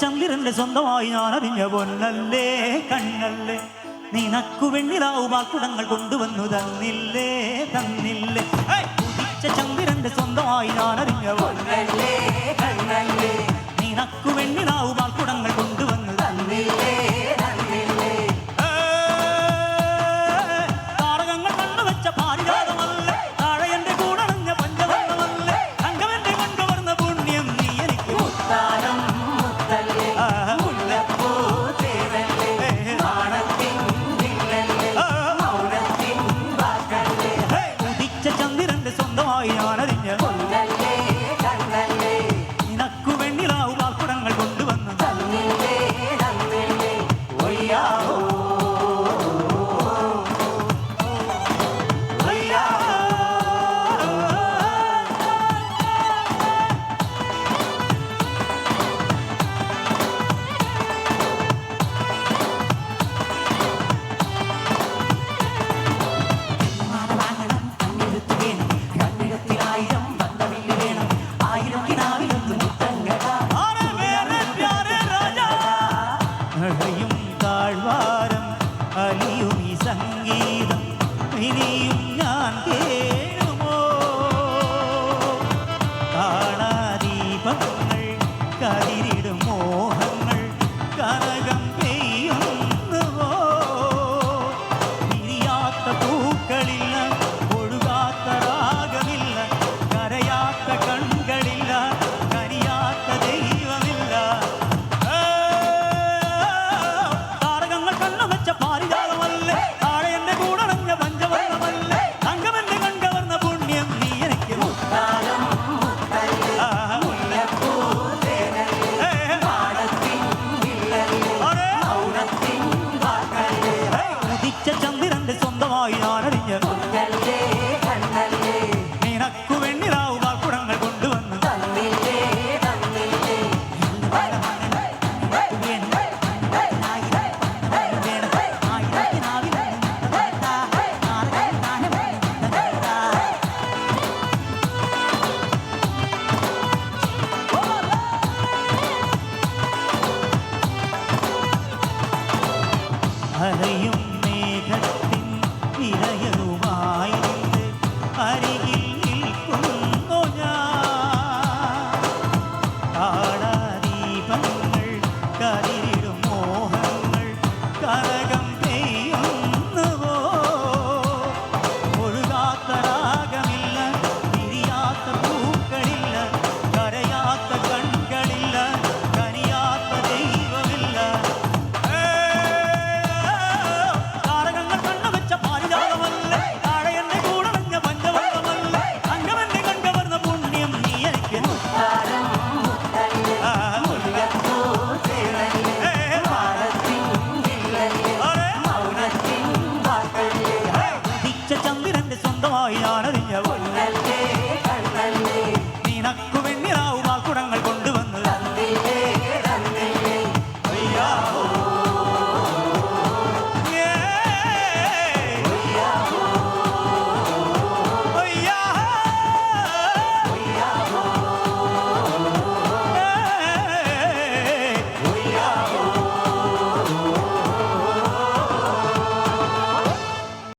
ചന്ദ്രന്റെ സ്വന്തമായി ഞാൻ അറിഞ്ഞ പൊന്നല്ലേ കണ്ണല്ലേ. നീ നക്കു വെണ്ണിലാവുമാക്കുടങ്ങൾ കൊണ്ടുവന്നു തന്നില്ലേ തന്നില്ലേ. ചന്ദ്രന്റെ സ്വന്തമായി ഞാൻ അറിഞ്ഞ പൊന്നല്ലേ കണ്ണല്ലേ. மதிரி